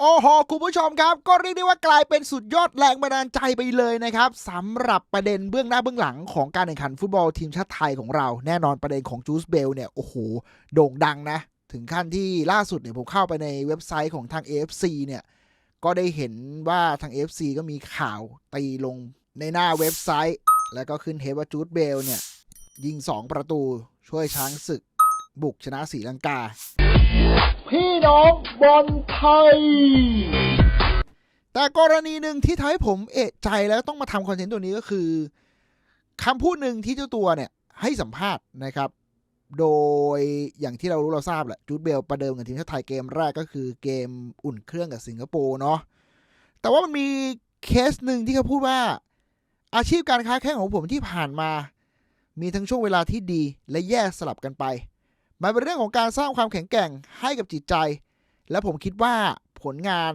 โอ้โหคุณผู้ชมครับ ก็เรียกได้ว่ากลายเป็นสุดยอดแรงบันดาลใจไปเลยนะครับสำหรับประเด็นเบื้องหน้าเบื้องหลังของการแข่งขันฟุตบอลทีมชาติไทยของเรา แน่นอนประเด็นของจูสเบลเนี่ยโอ้โหโด่งดังนะ ถึงขั้นที่ล่าสุดเนี่ยผมเข้าไปในเว็บไซต์ของทาง AFC เนี่ยก็ได้เห็นว่าทาง AFC ก็มีข่าวตีลงในหน้าเว็บไซต์ แล้วก็ขึ้นเทปว่าจูดเบลเนี่ยยิง 2 ประตูช่วยช้างศึก บุกชนะศรีลังกา พี่น้องบอลไทย แต่กรณีหนึ่งที่ทำให้ผมเอะใจแล้วต้องมาทำคอนเทนต์ตัวนี้ก็คือคำพูดหนึ่งที่เจ้าตัวเนี่ยให้สัมภาษณ์นะครับ โดยอย่างที่เรารู้เราทราบแหละจูดเบลประเดิมกับทีมชาติไทยเกมแรกก็คือเกมอุ่นเครื่องกับสิงคโปร์เนาะแต่ว่ามันมีเคสหนึ่งที่เขาพูดว่า อาชีพการค้าแข่งของผมที่ผ่านมา มีทั้งช่วงเวลาที่ดีและแย่สลับกันไป มันเป็นเรื่องของการสร้างความแข็งแกร่งให้กับจิตใจ และผมคิดว่าผลงาน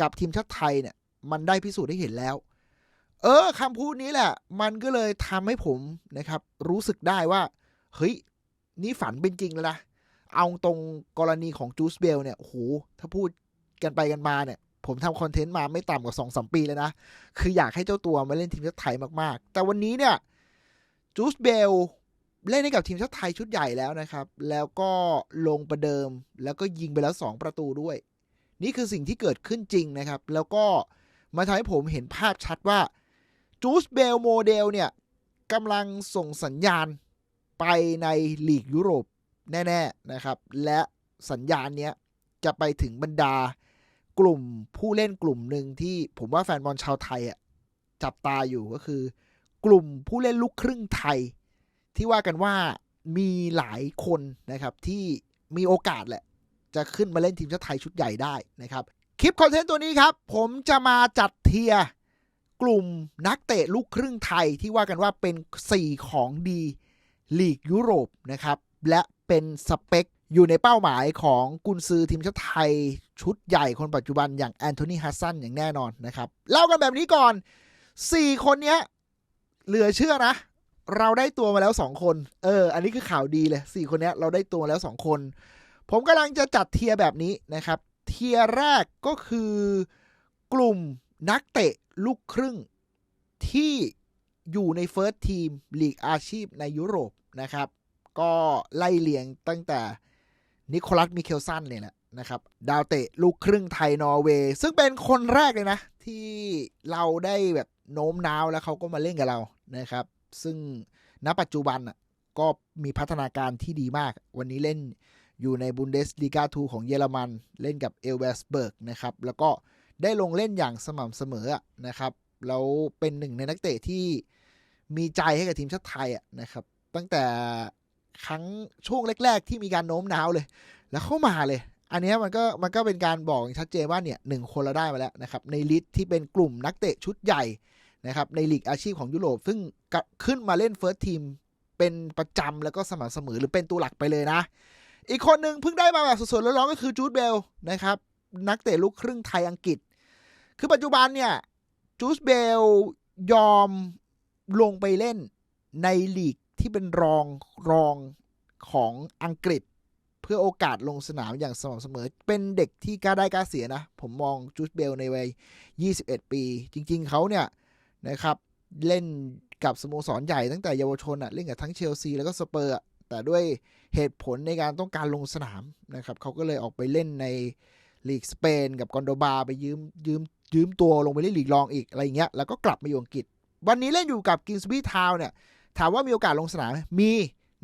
กับทีมชาติไทยเนี่ย มันได้พิสูจน์ให้เห็นแล้ว เออคำพูดนี้แหละ มันก็เลยทำให้ผมนะครับ รู้สึกได้ว่า เฮ้ย นี่ฝันเป็นจริงแล้วนะ เอาตรงกรณีของจูสเบลเนี่ยโหถ้าพูดกันไปกันมาเนี่ย ผมทำคอนเทนต์มาไม่ต่ำกว่าสองสมปีเลยนะ คืออยากให้เจ้าตัวมาเล่นทีมชาติไทยมากๆ แต่วันนี้เนี่ยจูสเบล เล่นให้กับทีมชาติไทยชุดใหญ่แล้วนะครับ แล้วก็ลงประเดิม แล้วก็ยิงไปแล้ว 2 ประตูด้วย นี่คือสิ่งที่เกิดขึ้นจริงนะครับ แล้วก็มาทำให้ผมเห็นภาพชัดว่าจูสเบลโมเดลเนี่ยกำลังส่งสัญญาณไปในลีกยุโรปแน่ ๆนะครับ และสัญญาณเนี้ยจะไปถึงบรรดากลุ่มผู้เล่นกลุ่มหนึ่งที่ผมว่าแฟนบอลชาวไทยอะจับตาอยู่ก็คือ กลุ่มผู้เล่นลูกครึ่งไทย ที่ว่ากันว่ามีหลายคนนะครับที่มีโอกาสแหละ จะขึ้นมาเล่นทีมชาติไทยชุดใหญ่ได้นะครับ คลิปคอนเทนต์ตัวนี้ครับ ผมจะมาจัดเทียร์กลุ่มนักเตะลูกครึ่งไทยที่ว่ากันว่าเป็น 4 ของดีลีกยุโรปนะครับ และเป็นสเปคอยู่ในเป้าหมายของกุนซือทีมชาติไทยชุดใหญ่คนปัจจุบันอย่างแอนโทนีฮัสซันอย่างแน่นอนนะครับ เล่ากันแบบนี้ก่อน 4 คนเนี้ยเหลือเชื่อนะ เราได้ตัวมาแล้ว2คน เออ อันนี้คือข่าวดีเลย4คนนี้เราได้ตัวมาแล้ว2คน ผมกำลังจะจัดเทียร์แบบนี้นะครับ เทียร์แรกก็คือกลุ่มนักเตะลูกครึ่งที่อยู่ในเฟิร์สทีมลีกอาชีพในยุโรปนะครับ ก็ไล่เลียงตั้งแต่นิโคลัสมิเคลสันเนี่ยแหละนะครับดาวเตะลูกครึ่งไทยนอร์เวย์ซึ่งเป็นคนแรกเลยนะ ที่เราได้แบบโน้มน้าวแล้วเขาก็มาเล่นกับเรานะครับ ซึ่งณปัจจุบันก็มีพัฒนาการที่ดีมาก วันนี้เล่นอยู่ในบุนเดสลีกา2ของเยอรมัน เล่นกับเอลเวสเบิร์กนะครับ แล้วก็ได้ลงเล่นอย่างสม่ำเสมอนะครับ แล้วเป็นหนึ่งในนักเตะที่มีใจให้กับทีมชาติไทยนะครับ ตั้งแต่ครั้งช่วงแรก ๆ ที่มีการโน้มน้าวเลย แล้วเข้ามาเลย อันนี้มันก็มันก็เป็นการบอกชัดเจนว่าเนี่ยหนึ่งคนเราได้มาแล้วนะครับ ในลิสต์ที่เป็นกลุ่มนักเตะชุดใหญ่ นะครับในลีกอาชีพของยุโรป ซึ่งขึ้นมาเล่นเฟิร์สทีมเป็นประจำแล้วก็สม่ำเสมอหรือเป็นตัวหลักไปเลยนะ อีกคนหนึ่งเพิ่งได้มาแบบสดๆร้อนๆก็คือจูดเบลนะครับนักเตะลูกครึ่งไทยอังกฤษ คือปัจจุบันเนี่ยจูสเบลยอมลงไปเล่นในลีกที่เป็นรองรองของอังกฤษ เพื่อโอกาสลงสนามอย่างสม่ำเสมอ เป็นเด็กที่กล้าได้กล้าเสียนะ ผมมองจูสเบลในวัย 21 ปี จริง ๆ เขาเนี่ย นะครับ เล่นกับสโมสรใหญ่ตั้งแต่เยาวชนอะเล่นกับทั้งเชลซีแล้วก็สเปอร์แต่ด้วยเหตุผลในการต้องการลงสนามนะครับเขาก็เลยออกไปเล่นในลีกสเปนกับกอนโดบาไปยืมยืมยืมตัวลงไปเล่นลีกรองอีกอะไรเงี้ยแล้วก็กลับมาอยู่อังกฤษ วันนี้เล่นอยู่กับกินสบีทาวเนี่ยถามว่ามีโอกาสลงสนามไหมมี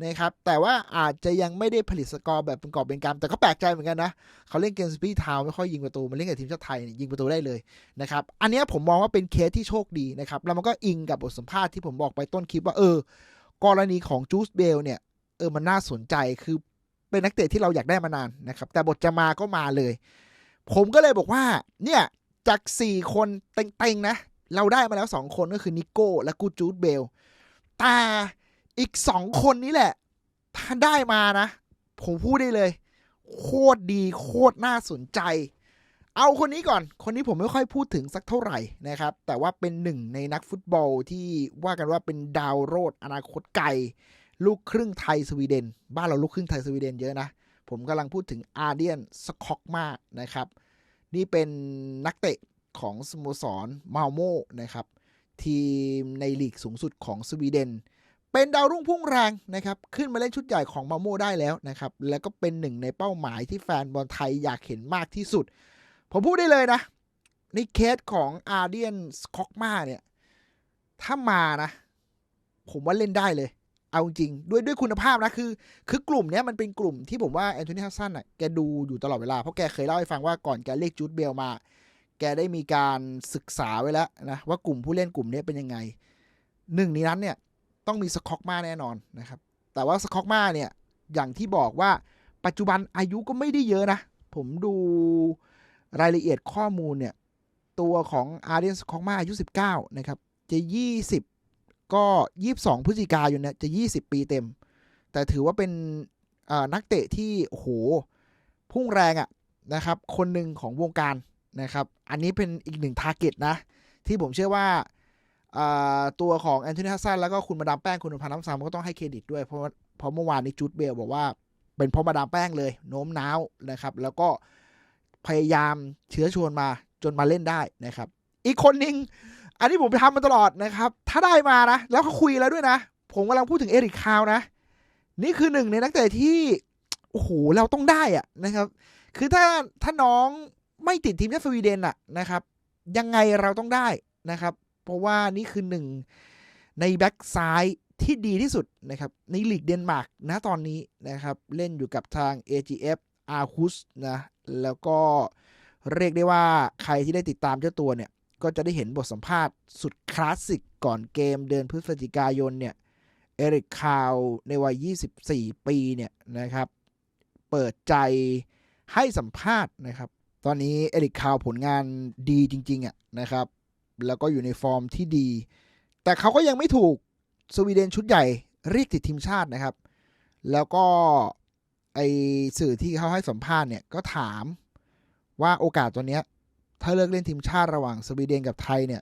นะครับแต่ว่าอาจจะยังไม่ได้ผลิตสกอร์แบบเป็นกอบเป็นกำแต่ก็แปลกใจเหมือนกันนะ เขาเล่นเกมสปีทาวไม่ค่อยยิงประตูมาเล่นกับทีมชาติไทยยิงประตูได้เลยนะครับอันนี้ผมมองว่าเป็นเคสที่โชคดีนะครับแล้วมันก็อิงกับบทสัมภาษณ์ที่ผมบอกไปต้นคลิปว่าเออ กรณีของจูสเบลเนี่ยเออมันน่าสนใจคือเป็นนักเตะที่เราอยากได้มานานนะครับแต่บทจะมาก็มาเลย ผมก็เลยบอกว่าเนี่ยจาก 4 คนเต็งๆนะ เราได้มาแล้ว 2 คนก็คือนิโก้และกูจูดเบลแต่ อีก2คนนี้แหละ ถ้าได้มานะ ผมพูดได้เลย โคตรดีโคตรน่าสนใจ เอาคนนี้ก่อน คนนี้ผมไม่ค่อยพูดถึงสักเท่าไหร่นะครับ แต่ว่าเป็นหนึ่งในนักฟุตบอลที่ว่ากันว่าเป็นดาวโรดอนาคตไกล ลูกครึ่งไทยสวีเดน บ้านเราลูกครึ่งไทยสวีเดนเยอะนะ ผมกำลังพูดถึงอาร์เดียนสคอกมานะครับ นี่เป็นนักเตะของสโมสรมาลโมนะครับ ทีมในลีกสูงสุดของสวีเดน เป็นดาวรุ่งพุ่งแรงนะครับขึ้นมาเล่นชุดใหญ่ของมาโมได้แล้วนะครับแล้วก็เป็นหนึ่งในเป้าหมายที่แฟนบอลไทยอยากเห็นมากที่สุด ผมพูดได้เลยนะในเคสของอาร์เดียนสคอกมาเนี่ย ถ้ามานะ ผมว่าเล่นได้เลย เอาจริงด้วยด้วยคุณภาพนะคือ คือกลุ่มเนี้ยมันเป็นกลุ่มที่ผมว่าแอนโทนีฮัสซันอะแกดูอยู่ตลอดเวลา เพราะแกเคยเล่าให้ฟังว่าก่อนแกเรียกจูดเบลมา แกได้มีการศึกษาไว้แล้วนะว่ากลุ่มผู้เล่นกลุ่มนี้เป็นยังไงหนึ่งในนั้นเนี่ย ต้องมีสคอกมาแน่นอนนะครับ แต่ว่าสคอกมาเนี่ย อย่างที่บอกว่าปัจจุบันอายุก็ไม่ได้เยอะนะ ผมดูรายละเอียดข้อมูลเนี่ย ตัวของอาร์เดนสคอกมาอายุ 19 นะครับ จะ 20 ก็ 22 พฤศจิกายนเนี่ยจะ 20 ปีเต็ม แต่ถือว่าเป็นนักเตะที่โหพุ่งแรงอะ่ะนะครับ คนหนึ่งของวงการนะครับ อันนี้เป็นอีกหนึ่งทาร์เก็ตนะ ที่ผมเชื่อว่า ตัวของแอนโทนีฮัสซันแล้วก็คุณมาดามแป้งคุณพันธ์น้ำซามก็ต้องให้เครดิตด้วย เพราะว่าเพราะเมื่อวานนี้จูดเบลบอกว่าเป็นเพราะมาดามแป้งเลยโน้มน้าวนะครับ แล้วก็พยายามเชื้อชวนมาจนมาเล่นได้นะครับ อีกคนหนึ่งอันนี้ผมไปทำมาตลอดนะครับ ถ้าได้มานะ แล้วเขาคุยแล้วด้วยนะ ผมกำลังพูดถึงเอริกคาวนะ นี่คือหนึ่งในนักเตะที่โอ้โหเราต้องได้อะนะครับ คือถ้าถ้าน้องไม่ติดทีมชาติสวีเดนอะนะครับ ยังไงเราต้องได้นะครับ เพราะว่านี่คือหนึ่งในแบ็กซ้ายที่ดีที่สุดนะครับในลีกเดนมาร์กนะตอนนี้นะครับเล่นอยู่กับทาง AGF อาร์คุสนะแล้วก็เรียกได้ว่าใครที่ได้ติดตามเจ้าตัวเนี่ย ก็จะได้เห็นบทสัมภาษณ์สุดคลาสสิกก่อนเกมเดือนพฤศจิกายนเนี่ยเอริกคาวในวัย 24 ปีเนี่ยนะครับเปิดใจให้สัมภาษณ์นะครับ ตอนนี้เอริกคาวผลงานดีจริงๆอะนะครับ แล้วก็อยู่ในฟอร์มที่ดี แต่เขาก็ยังไม่ถูกสวีเดนชุดใหญ่เรียกติดทีมชาตินะครับ แล้วก็ไอสื่อที่เขาให้สัมภาษณ์เนี่ยก็ถามว่าโอกาสตัวเนี้ย ถ้าเลือกเล่นทีมชาติระหว่างสวีเดนกับไทยเนี่ย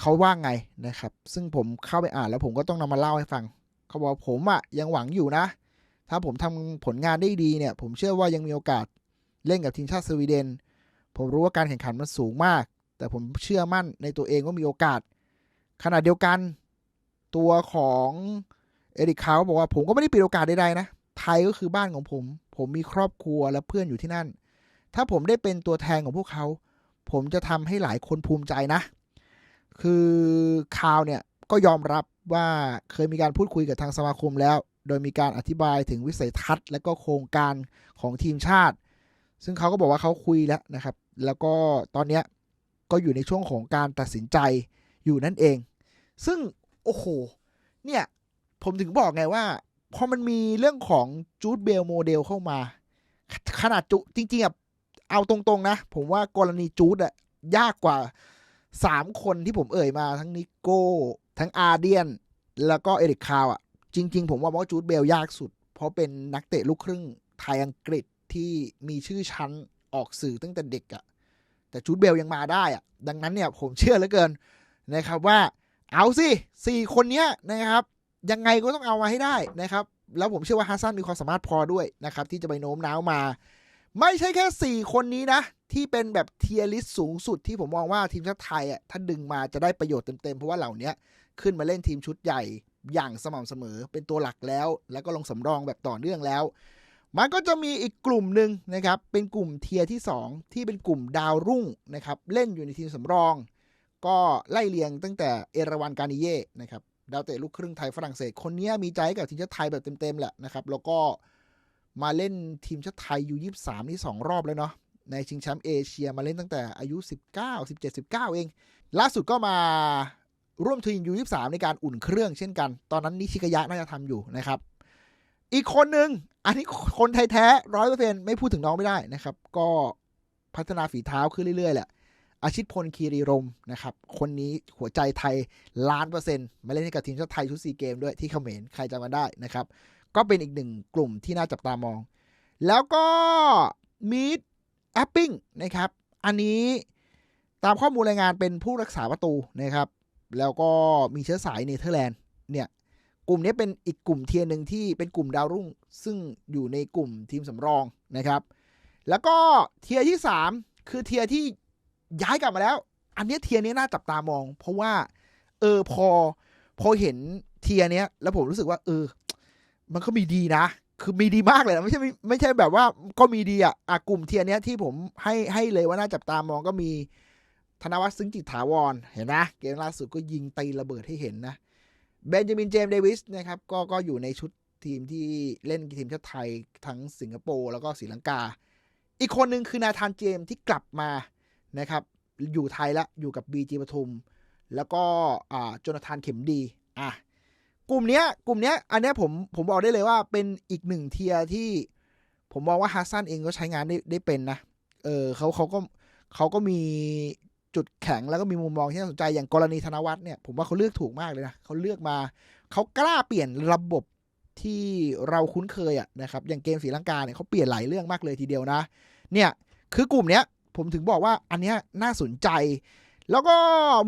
เขาว่าไงนะครับ ซึ่งผมเข้าไปอ่านแล้วผมก็ต้องนำมาเล่าให้ฟัง เขาบอกผมอะยังหวังอยู่นะ ถ้าผมทำผลงานได้ดีเนี่ย ผมเชื่อว่ายังมีโอกาสเล่นกับทีมชาติสวีเดน ผมรู้ว่าการแข่งขันมันสูงมาก แต่ผมเชื่อมั่นในตัวเองว่ามีโอกาส ขณะเดียวกันตัวของเอริกคาวบอกว่าผมก็ไม่ได้ปิดโอกาสใดๆนะ ไทยก็คือบ้านของผม ผมมีครอบครัวและเพื่อนอยู่ที่นั่น ถ้าผมได้เป็นตัวแทนของพวกเขา ผมจะทำให้หลายคนภูมิใจนะ คือคาวเนี่ยก็ยอมรับว่าเคยมีการพูดคุยกับทางสมาคมแล้ว โดยมีการอธิบายถึงวิสัยทัศน์ และก็โครงการของทีมชาติ ซึ่งเขาก็บอกว่าเขาคุยแล้วนะครับ แล้วก็ตอนเนี้ย ก็อยู่ในช่วงของการตัดสินใจอยู่นั่นเอง ซึ่งโอ้โห เนี่ย ผมถึงบอกไงว่า พอมันมีเรื่องของจูดเบลโมเดลเข้ามา ขนาดจูจริงๆอะเอาตรงๆนะ ผมว่ากรณีจูดอะยากกว่าสามคนที่ผมเอ่ยมาทั้งนิโก้ ทั้งอาเดียน แล้วก็เอริกคาวอะ จริง ๆ ผมว่าว่าจูดเบลยากสุด เพราะเป็นนักเตะลูกครึ่งไทยอังกฤษที่มีชื่อชั้นออกสื่อตั้งแต่เด็กอะ แต่จูดเบลยังมาได้อะดังนั้นเนี่ยผมเชื่อเหลือเกินนะครับว่าเอาสิสี่คนเนี้ยนะครับ ยังไงก็ต้องเอามาให้ได้นะครับ แล้วผมเชื่อว่าฮัสซันมีความสามารถพอด้วยนะครับ ที่จะไปโน้มน้าวมา ไม่ใช่แค่ 4 คนนี้นะ ที่เป็นแบบเทียริสสูงสุดที่ผมมองว่าทีมชาติไทยอะถ้าดึงมาจะได้ประโยชน์เต็มๆ เพราะว่าเหล่านี้ขึ้นมาเล่นทีมชุดใหญ่อย่างสม่ำเสมอเป็นตัวหลักแล้ว แล้วก็ลงสำรองแบบต่อเนื่องแล้ว มันก็จะมีอีกกลุ่มหนึ่งนะครับ เป็นกลุ่มเทียที่ 2 ที่เป็นกลุ่มดาวรุ่งนะครับ เล่นอยู่ในทีมสำรอง ก็ไล่เรียงตั้งแต่เอราวันการิเย่นะครับ ดาวเตะลูกครึ่งไทยฝรั่งเศส คนนี้มีใจกับทีมชาติไทยแบบเต็มๆแหละนะครับ แล้วก็มาเล่นทีมชาติไทยอยู่23นี่2รอบแล้วเนาะ ในชิงแชมป์เอเชียมาเล่นตั้งแต่อายุ 19 17 19 เอง ล่าสุดก็มาร่วมทีมยู23ในการอุ่นเครื่องเช่นกัน ตอนนั้นนิชิกยะน่าจะทำอยู่นะครับ อีกคนหนึ่งอันนี้คนไทยแท้ร้อยเปอร์เซ็นไม่พูดถึงน้องไม่ได้นะครับ ก็พัฒนาฝีเท้าขึ้นเรื่อยๆแหละอาชิตพลคีรีรมนะครับ คนนี้หัวใจไทยล้านเปอร์เซ็นต์มาเล่นให้กับทีมชาติไทยชุดซีเกมด้วยที่เขมรใครจำมาได้นะครับ ก็เป็นอีกหนึ่งกลุ่มที่น่าจับตามอง แล้วก็มีดแอปปิ้งนะครับ อันนี้ตามข้อมูลรายงานเป็นผู้รักษาประตูนะครับ แล้วก็มีเชื้อสายเนเธอร์แลนด์เนี่ย กลุ่มนี้เป็นอีกกลุ่มเทียร์หนึ่งที่เป็นกลุ่มดาวรุ่ง ซึ่งอยู่ในกลุ่มทีมสำรองนะครับ แล้วก็เทียร์ที่สามคือเทียร์ที่ย้ายกลับมาแล้ว อันนี้เทียร์นี้น่าจับตามอง เพราะว่า เออพอพอเห็นเทียร์เนี้ยแล้วผมรู้สึกว่า เออ มันก็มีดีนะ คือมีดีมากเลยนะไม่ใช่ไม่ใช่แบบว่าก็มีดีอะอะกลุ่มเทียร์เนี้ยที่ผมให้ให้เลยว่าน่าจับตามองก็มีธนวัฒน์ซึ้งจิตถาวรเห็นนะเกมล่าสุดก็ยิงตีระเบิดให้เห็นนะ เบนจามินเจมส์เดวิสนะครับก็ก็อยู่ในชุดทีมที่เล่นทีมชาติไทยทั้งสิงคโปร์แล้วก็ศรีลังกา อีกคนหนึ่งคือนาธานเจมส์ที่กลับมานะครับ อยู่ไทยละอยู่กับบีจีปทุม แล้วก็อ่าจนาธานเข็มดีอะกลุ่มเนี้ยกลุ่มเนี้ยอันเนี้ยผมผมบอกได้เลยว่าเป็นอีกหนึ่งเทียที่ผมมองว่าฮัสซันเองก็ใช้งานได้ได้เป็นนะ เออเขาเขาก็เขาก็มี จุดแข็งแล้วก็มีมุมมองที่น่าสนใจอย่างกรณีธนวัฒน์เนี่ยผมว่าเขาเลือกถูกมากเลยนะเขาเลือกมาเขากล้าเปลี่ยนระบบที่เราคุ้นเคยอะนะครับอย่างเกมศรีลังกาเนี่ยเขาเปลี่ยนหลายเรื่องมากเลยทีเดียวนะ เนี่ยคือกลุ่มเนี้ยผมถึงบอกว่าอันเนี้ยน่าสนใจ แล้วก็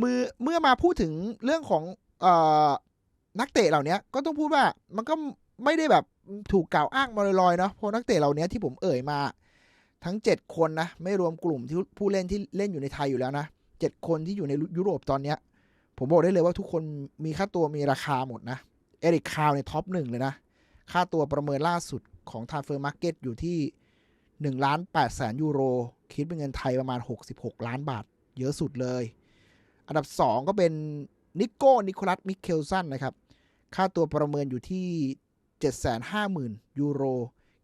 มือเมื่อมาพูดถึงเรื่องของออนักเตะเหล่านี้ก็ต้องพูดว่ามันก็ไม่ได้แบบถูกกล่าวอ้างมาลอยๆเนาะเพราะนักเตะเหล่านี้ที่ผมเอ่ยมาทั้ง 7 คนนะ ไม่รวมกลุ่มที่ผู้เล่นที่เล่นอยู่ในไทยอยู่แล้วนะ เจ็ดคนที่อยู่ในยุโรปตอนเนี้ย ผมบอกได้เลยว่าทุกคนมีค่าตัวมีราคาหมดนะ เอริกคาวในท็อปหนึ่งเลยนะ ค่าตัวประเมินล่าสุดของทา r เฟอร์มาร์เก็ตอยู่ที่1ล้าน8แสนยูโร คิดเป็นเงินไทยประมาณ 66 ล้านบาท เยอะสุดเลย อันดับ 2 ก็เป็นนิโก้นิโคลัสมิเคลสันนะครับ ค่าตัวประเมินอยู่ที่ 750,000 ยูโร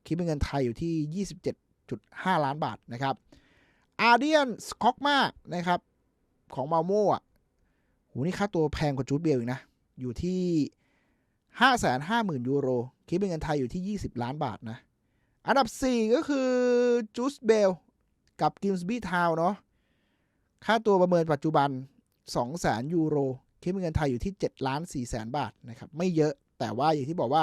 คิดเป็นเงินไทยอยู่ที่ 27.5 ล้านบาทนะครับอาเดียนสกอกมานะครับ ของมาโม่อะโหนี่ค่าตัวแพงกว่าจูดเบลอีกนะ อยู่ที่550,000ยูโร คิดเป็นเงินไทยอยู่ที่20ล้านบาทนะ อันดับ4ก็คือจูสเบลกับกิมส์บีทาวเนาะ ค่าตัวประเมินปัจจุบัน200,000ยูโร คิดเป็นเงินไทยอยู่ที่7ล้าน4แสนบาทนะครับ ไม่เยอะ แต่ว่าอย่างที่บอกว่า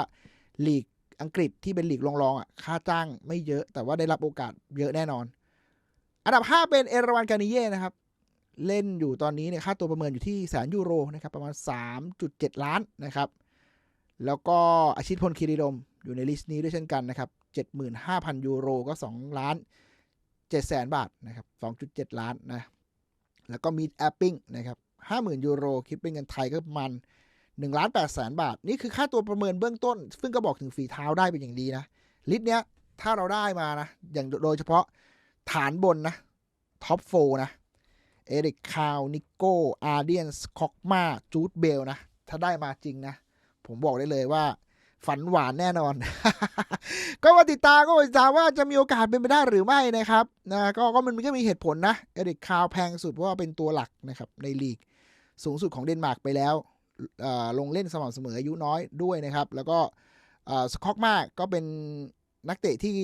ลีกอังกฤษที่เป็นลีกรองๆอะ ค่าจ้างไม่เยอะ แต่ว่าได้รับโอกาสเยอะแน่นอน อันดับ 5 เป็นเอราวันกานิเย่นะครับ เล่นอยู่ตอนนี้เนี่ยค่าตัวประเมินอยู่ที่แสนยูโรนะครับประมาณ 3.7 ล้านนะครับ แล้วก็อาชิตพลคีรีดมอยู่ในลิสต์นี้ด้วยเช่นกันนะครับ 75,000 ยูโรก็ 2 ล้าน7แสนบาทนะครับ 2.7 ล้านนะ แล้วก็มีแอปปิ้งนะครับ 50,000 ยูโรคิดเป็นเงินไทยก็ประมาณ1ล้าน8แสนบาท นี่คือค่าตัวประเมินเบื้องต้น ซึ่งก็บอกถึงฝีเท้าได้เป็นอย่างดีนะ ลิสต์เนี้ยถ้าเราได้มานะ อย่างโดยเฉพาะฐานบนนะท็อปโฟนะ เอริกคาวนิโก้อาร์เดียนสค็อกมาจูดเบลนะ ถ้าได้มาจริงนะ ผมบอกได้เลยว่า ฝันหวานแน่นอน ก็มาติดตามก็มาติดตามว่าจะมีโอกาสเป็นไปได้หรือไม่นะครับนะก็ก็มันก็มีเหตุผลนะเอริกคาวแพงสุดเพราะว่าเป็นตัวหลักนะครับในลีก สูงสุดของเดนมาร์กไปแล้วลงเล่นสม่ำเสมออายุน้อยด้วยนะครับ แล้วก็สคอกมาก็เป็นนักเตะที่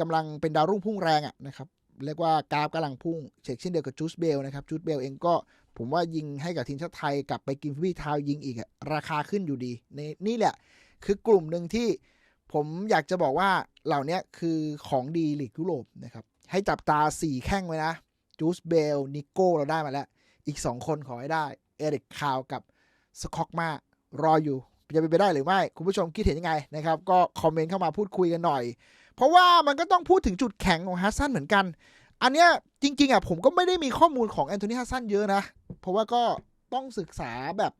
กำลังเป็นดาวรุ่งพุ่งแรงอะนะครับ เรียกว่ากราฟกำลังพุ่งเช็คเช่นเดียวกับจูสเบลนะครับจูสเบลเองก็ผมว่ายิงให้กับทีมชาติไทยกลับไปกินฟรีทาวยิงอีกราคาขึ้นอยู่ดีในนี่แหละ คือกลุ่มหนึ่งที่ผมอยากจะบอกว่าเหล่านี้คือของดีลีกยุโรปนะครับให้จับตา 4 แข้งไว้นะจูสเบลนิโก้เราได้มาแล้ว อีก 2 คนขอให้ได้ เอริกคาวกับสค็อกมารออยู่ จะเป็นไปได้หรือไม่ คุณผู้ชมคิดเห็นยังไงนะครับ ก็คอมเมนต์เข้ามาพูดคุยกันหน่อย เพราะว่ามันก็ต้องพูดถึงจุดแข็งของฮัสซันเหมือนกัน อันเนี้ยจริง ๆอะผมก็ไม่ได้มีข้อมูลของแอนโทนีฮัสซันเยอะนะ เพราะว่าก็ต้องศึกษาแบบ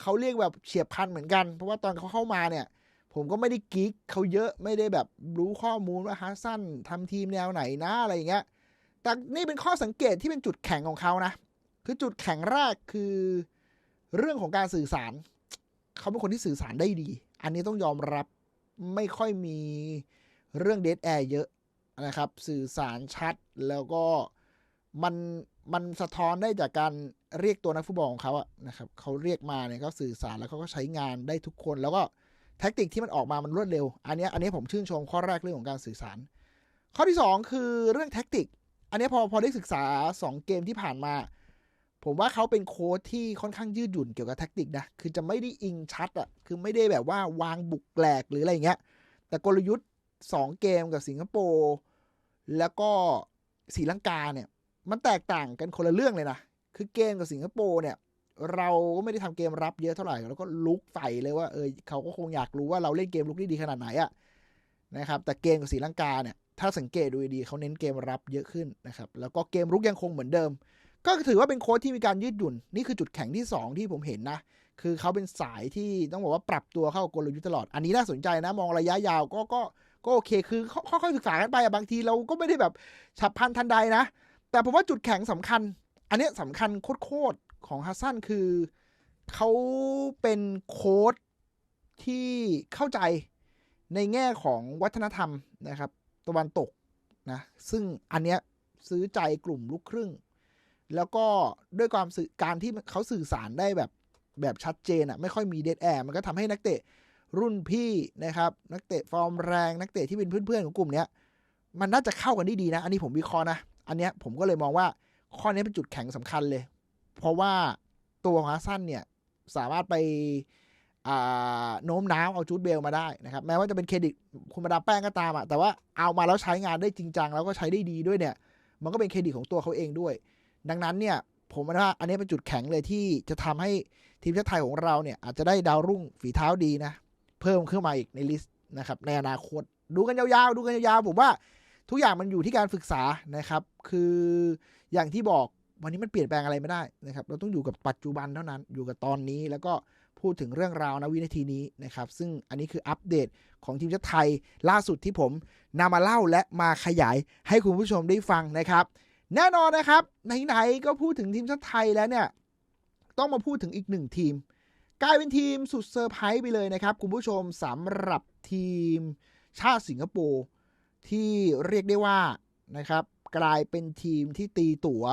เขาเรียกแบบเฉียบพลันเหมือนกัน เพราะว่าตอนเขาเข้ามาเนี่ย ผมก็ไม่ได้กิ๊กเขาเยอะไม่ได้แบบรู้ข้อมูลว่าฮัสซันทำทีมแนวไหนนะอะไรอย่างเงี้ย แต่นี่เป็นข้อสังเกตที่เป็นจุดแข็งของเขานะ คือจุดแข็งแรกคือเรื่องของการสื่อสาร เขาเป็นคนที่สื่อสารได้ดี อันนี้ต้องยอมรับไม่ค่อยมี เรื่องเดทแอร์เยอะนะครับ สื่อสารชัดแล้วก็มันมันสะท้อนได้จากการเรียกตัวนักฟุตบอลของเขาอะนะครับเขาเรียกมาเนี่ยเขาสื่อสารแล้วเขาก็ใช้งานได้ทุกคน แล้วก็แท็กติกที่มันออกมามันรวดเร็ว อันนี้อันนี้ผมชื่นชมข้อแรกเรื่องของการสื่อสาร ข้อที่สองคือเรื่องแท็กติก อันนี้พอพอได้ศึกษา 2 เกมที่ผ่านมา ผมว่าเขาเป็นโค้ชที่ค่อนข้างยืดหยุ่นเกี่ยวกับแท็กติกนะคือจะไม่ได้อิงชัดอะคือไม่ได้แบบว่าวางบุกแหลกหรืออะไรเงี้ยแต่กลยุทธ์ 2 เกมกับสิงคโปร์แล้วก็ศรีลังกาเนี่ยมันแตกต่างกันคนละเรื่องเลยนะ คือเกมกับสิงคโปร์เนี่ยเราก็ไม่ได้ทำเกมรับเยอะเท่าไหร่แล้วก็ลุกใส่เลยว่าเออเขาก็คงอยากรู้ว่าเราเล่นเกมลุกได้ดีขนาดไหนอะนะครับแต่เกมกับศรีลังกาเนี่ยถ้าสังเกตดูดีเขาเน้นเกมรับเยอะขึ้นนะครับแล้วก็เกมรุกยังคงเหมือนเดิม ก็ถือว่าเป็นโค้ชที่มีการยืดหยุ่น นี่คือจุดแข็งที่ 2 ที่ผมเห็นนะ คือเขาเป็นสายที่ต้องบอกว่าปรับตัวเข้ากลยุทธ์ตลอด อันนี้น่าสนใจนะมองระยะยาวก็ก็ก็ ก็โอเคคือค่อยๆศึกษากันไปอะบางทีเราก็ไม่ได้แบบฉับพลันทันใดนะ แต่ผมว่าจุดแข็งสำคัญ อันนี้ยสำคัญโคตรๆของฮัสซันคือเขาเป็นโค้ชที่เข้าใจในแง่ของวัฒนธรรมนะครับ ตะวันตกนะซึ่งอันเนี้ยซื้อใจกลุ่มลูกครึ่ง แล้วก็ด้วยความสื่อการที่เขาสื่อสารได้แบบแบบชัดเจนอะไม่ค่อยมีเดดแอร์มันก็ทำให้นักเตะ รุ่นพี่นะครับ นักเตะฟอร์มแรงนักเตะที่เป็นเพื่อนๆของกลุ่มเนี้ยมันน่าจะเข้ากันได้ดีนะ อันนี้ผมวิเคราะห์นะ อันเนี้ยผมก็เลยมองว่าข้อนี้เป็นจุดแข็งสำคัญเลย เพราะว่าตัวของฮัสซันเนี่ยสามารถไปโน้มน้าวเอาจูดเบลมาได้นะครับ แม้ว่าจะเป็นเครดิตคุณมาดามแป้งก็ตามอะแต่ว่าเอามาแล้วใช้งานได้จริงจังแล้วก็ใช้ได้ดีด้วยเนี่ย มันก็เป็นเครดิตของตัวเขาเองด้วย ดังนั้นเนี่ยผมว่าอันนี้เป็นจุดแข็งเลยที่จะทำให้ทีมชาติไทยของเราเนี่ยอาจจะได้ดาวรุ่งฝีเท้าดีนะ พิ่มขึ้นมาอีกในลิสต์นะครับในอนาคต ดูกันยาวๆ ดูกันยาวๆ ผมว่าทุกอย่างมันอยู่ที่การศึกษานะครับ คืออย่างที่บอกวันนี้มันเปลี่ยนแปลงอะไรไม่ได้นะครับ เราต้องอยู่กับปัจจุบันเท่านั้น อยู่กับตอนนี้แล้วก็พูดถึงเรื่องราวนะวินาทีนี้นะครับ ซึ่งอันนี้คืออัปเดตของทีมชาติไทยล่าสุดที่ผมนำมาเล่าและมาขยายให้คุณผู้ชมได้ฟังนะครับ แน่นอนนะครับไหนๆก็พูดถึงทีมชาติไทยแล้วเนี่ย ต้องมาพูดถึงอีกหนึ่งทีม กลายเป็นทีมสุดเซอร์ไพรส์ไปเลยนะครับ คุณผู้ชมสำหรับทีมชาติสิงคโปร์ที่เรียกได้ว่านะครับกลายเป็นทีมที่ตีตั๋ว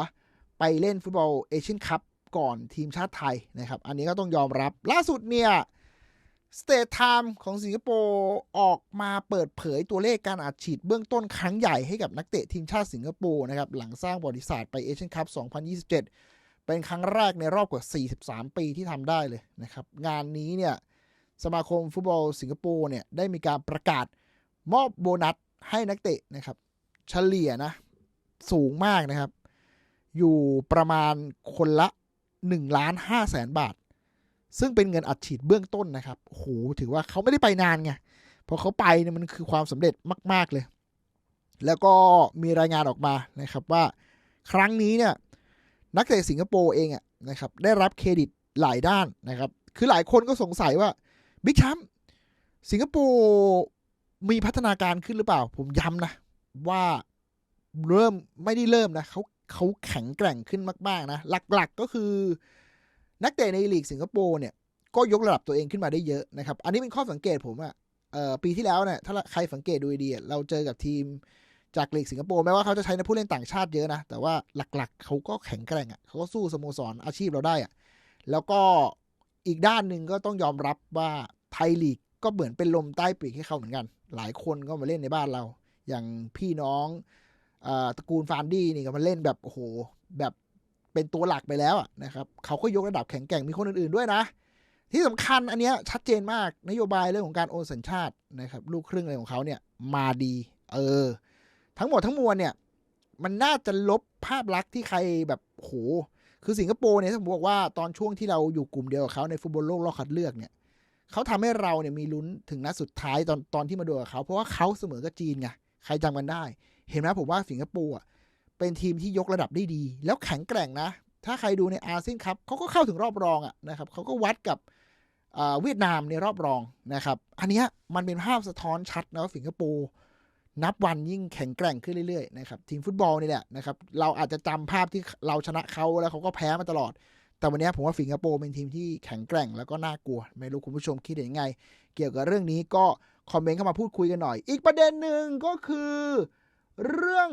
ไปเล่นฟุตบอลเอเชียนคัพก่อนทีมชาติไทยนะครับ อันนี้ก็ต้องยอมรับ ล่าสุดเนี่ยสเตทไทม์ของสิงคโปร์ออกมาเปิดเผยตัวเลขการอัดฉีดเบื้องต้นครั้งใหญ่ให้กับนักเตะทีมชาติสิงคโปร์นะครับหลังสร้างประวัติศาสตร์ไปเอเชียนคัพ2027 เป็นครั้งแรกในรอบกว่า 43 ปีที่ทำได้เลยนะครับ งานนี้เนี่ยสมาคมฟุตบอลสิงคโปร์เนี่ยได้มีการประกาศมอบโบนัสให้นักเตะนะครับ เฉลี่ยนะ สูงมากนะครับ อยู่ประมาณคนละ1ล้าน5แสนบาท ซึ่งเป็นเงินอัดฉีดเบื้องต้นนะครับโอ้โหถือว่าเขาไม่ได้ไปนานไงพอเขาไปเนี่ยมันคือความสำเร็จมาก ๆเลย แล้วก็มีรายงานออกมานะครับว่าครั้งนี้เนี่ย นักเตะสิงคโปร์เองอะนะครับได้รับเครดิตหลายด้านนะครับ คือหลายคนก็สงสัยว่าบิ๊กแชมป์สิงคโปร์มีพัฒนาการขึ้นหรือเปล่า ผมย้ำนะ ว่าเริ่มไม่ได้เริ่มนะเขาเขาแข็งแกร่งขึ้นมาก ๆ นะ หลักๆก็คือ นักเตะในลีกสิงคโปร์เนี่ยก็ยกระดับตัวเองขึ้นมาได้เยอะนะครับ อันนี้เป็นข้อสังเกตผมอะเอ่อปีที่แล้วเนี่ยถ้าใครสังเกตดูดีเราเจอกับทีม จากลีกสิงคโปร์แม้ว่าเขาจะใช้ในผู้เล่นต่างชาติเยอะนะ แต่ว่าหลักๆ เขาก็แข็งแกร่งอะ่ะเขาก็สู้สโมสรอาชีพเราได้อะ่ะแล้วก็อีกด้านหนึ่งก็ต้องยอมรับว่าไทยลีกก็เหมือนเป็นลมใต้ปีกให้เขาเหมือนกัน หลายคนก็มาเล่นในบ้านเรา อย่างพี่น้องอตระกูลฟานดี้นี่ก็มาเล่นแบบโอ้โหแบบเป็นตัวหลักไปแล้วนะครับเขาก็ยกระดับแข็งแกร่งมีคนอื่นๆด้วยนะ ที่สำคัญอันเนี้ยชัดเจนมากนโยบายเรื่องของการโอนสัญชาตินะครับลูกครึ่งอะไรของเขาเนี่ยมาดี เออ ทั้งหมดทั้งมวลเนี่ย มันน่าจะลบภาพลักษณ์ที่ใครแบบโหคือสิงคโปร์เนี่ยผมบอกว่าตอนช่วงที่เราอยู่กลุ่มเดียวกับเขาในฟุตบอลโลกรอบคัดเลือกเนี่ยเขาทำให้เราเนี่ยมีลุ้นถึงนัดสุดท้ายตอนตอนที่มาดูกับเขา เพราะว่าเขาเสมอกับจีนไงใครจำกันได้ เห็นไหมผมว่าสิงคโปร์เป็นทีมที่ยกระดับได้ดี แล้วแข็งแกร่งนะ ถ้าใครดูในอาเซียนครับเขาก็เข้าถึงรอบรองอะนะครับเขาก็วัดกับเวียดนามในรอบรองนะครับ อันนี้มันเป็นภาพสะท้อนชัดนะว่าสิงคโปร์ นับวันยิ่งแข็งแกร่งขึ้นเรื่อยๆนะครับทีมฟุตบอลนี่แหละนะครับเราอาจจะจำภาพที่เราชนะเขาแล้วเขาก็แพ้มาตลอด แต่วันนี้ผมว่าสิงคโปร์เป็นทีมที่แข็งแกร่งแล้วก็น่ากลัว ไม่รู้คุณผู้ชมคิดเห็นยังไง เกี่ยวกับเรื่องนี้ก็คอมเมนต์เข้ามาพูดคุยกันหน่อย อีกประเด็นหนึ่งก็คือ เรื่อง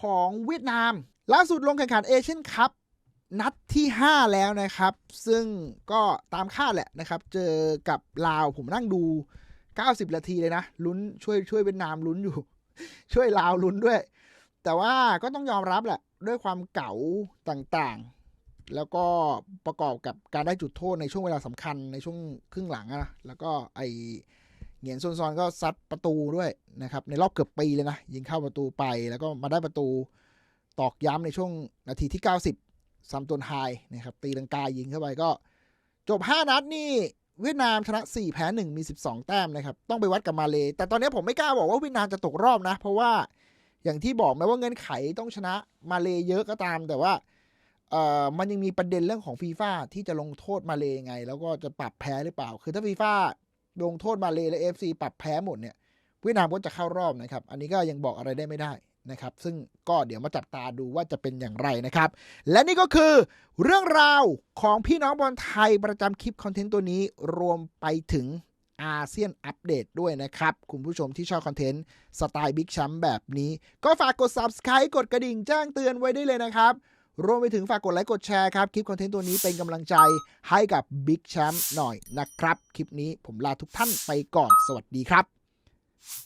ของเวียดนามล่าสุดลงแข่งขันเอเชียนคัพนัดที่ 5 แล้วนะครับ ซึ่งก็ตามคาดแหละนะครับ เจอกับลาวผมนั่งดู 90 นาทีเลยนะลุ้นช่วยช่วยเวียดนามลุ้นอยู่ ช่วยลาวลุ้นด้วย แต่ว่าก็ต้องยอมรับแหละ ด้วยความเก๋าต่างๆ แล้วก็ประกอบกับการได้จุดโทษในช่วงเวลาสำคัญในช่วงครึ่งหลังนะแล้วก็ไอเหงียนซนซอนก็ซัดประตูด้วยนะครับในรอบเกือบปีเลยนะยิงเข้าประตูไปแล้วก็มาได้ประตูตอกย้ำในช่วงนาทีที่ 90ซัมตนไฮนะครับตีลังกายิงเข้าไปก็ จบ 5 นัดนี่ เวียดนามชนะ 4 แพ้ 1 มี 12 แต้มนะครับ ต้องไปวัดกับมาเล แต่ตอนนี้ผมไม่กล้าบอกว่าเวียดนามจะตกรอบนะ เพราะว่าอย่างที่บอกแม้ว่าเงื่อนไขต้องชนะมาเลเยอะก็ตาม แต่ว่าเอ่อมันยังมีประเด็นเรื่องของฟีฟ่าที่จะลงโทษมาเลยไง แล้วก็จะปรับแพ้หรือเปล่า คือถ้าฟีฟ่าลงโทษมาเลและเอฟซีปรับแพ้หมดเนี่ยเวียดนามก็จะเข้ารอบนะครับ อันนี้ก็ยังบอกอะไรได้ไม่ได้ นะครับ ซึ่งก็เดี๋ยวมาจับตาดูว่าจะเป็นอย่างไรนะครับ และนี่ก็คือเรื่องราวของพี่น้องบอลไทยประจำคลิปคอนเทนต์ตัวนี้รวมไปถึงอาเซียนอัปเดตด้วยนะครับ คุณผู้ชมที่ชอบคอนเทนต์ สไตล์บิ๊กแชมป์แบบนี้ ก็ฝากกด subscribe กดกระดิ่งแจ้งเตือนไว้ได้เลยนะครับ รวมไปถึงฝากกดไลค์กดแชร์ครับ คลิปคอนเทนต์ตัวนี้เป็นกำลังใจให้กับบิ๊กแชมป์หน่อยนะครับ คลิปนี้ผมลาทุกท่านไปก่อนสวัสดีครับ